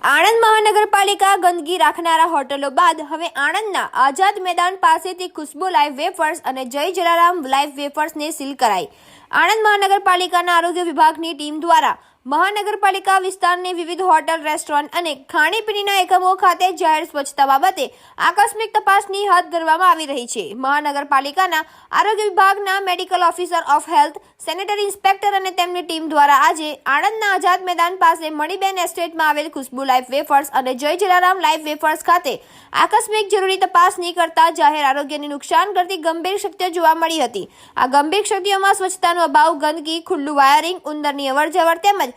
આણંદ મહાનગરપાલિકા ગંદકી રાખનારા હોટલો બાદ હવે આણંદના આઝાદ મેદાન પાસેથી ખુશ્બુ લાઈવ વેફર્સ અને જય જલારામ લાઈવ વેફર્સને સીલ કરાઈ. આણંદ મહાનગરપાલિકાના આરોગ્ય વિભાગની ટીમ દ્વારા મહાનગરપાલિકા વિસ્તારની વિવિધ હોટલ, રેસ્ટોરન્ટ અને ખાણીપીણીના એકમો ખાતે જાહેર સ્વચ્છતા બાબતે આકસ્મિક તપાસની હાથ ધરવામાં આવી રહી છે. મહાનગરપાલિકાના આરોગ્ય વિભાગના medical officer of health, sanitary inspector અને તેમની ટીમ દ્વારા આજે આણંદના આઝાદ મેદાન પાસે મણિબેન એસ્ટેટમાં આવેલ ખુશ્બુ લાઈફ વેફર્સ અને જય જલારામ લાઈફ વેફર્સ ખાતે આકસ્મિક જરૂરી તપાસ નહીં કરતા જાહેર આરોગ્યને નુકસાન કરતી ગંભીર શક્તિઓ જોવા મળી હતી. આ ગંભીર શક્તિઓમાં સ્વચ્છતાનો અભાવ, ગંદકી, ખુલ્લું વાયરિંગ, ઉંદરની અવરજવર તેમજ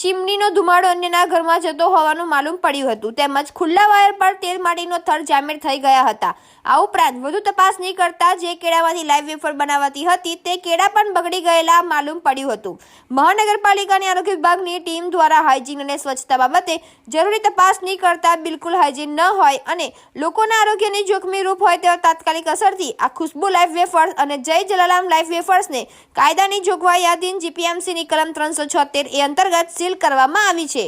ચીમનીનો ધુમાડો અન્યના ઘરમાં જતો હોવાનું માલુમ પડ્યું હતું. તેમજ ખુલ્લા વાયર પર તેલ માટીનો થર જામેર થઈ ગયા હતા. આ ઉપરાંત વધુ તપાસ નહીં કરતા જે કેળામાંથી લાઈવ વેફર બનાવાતી હતી તે કેળા પણ બગડી ગયેલા માલુમ પડ્યું હતું. મહાનગરપાલિકાની આરોગ્ય વિભાગની ટીમ દ્વારા હાઇજીન અને સ્વચ્છતા બાબતે જરૂરી તપાસ નહીં કરતા બિલકુલ હાઇજીન ન હોય અને લોકોના આરોગ્યને જોખમી રૂપ હોય તેવા તાત્કાલિક અસરથી આ ખુશ્બુ લાઈફ વેફર્સ અને જય જલારામ લાઈફ વેફર્સને કાયદાની જોગવાઈ આધીન જીપીએમસીની કલમ ત્રણસો છોતેર એ અંતર્ગત સીલ કરવામાં આવી છે.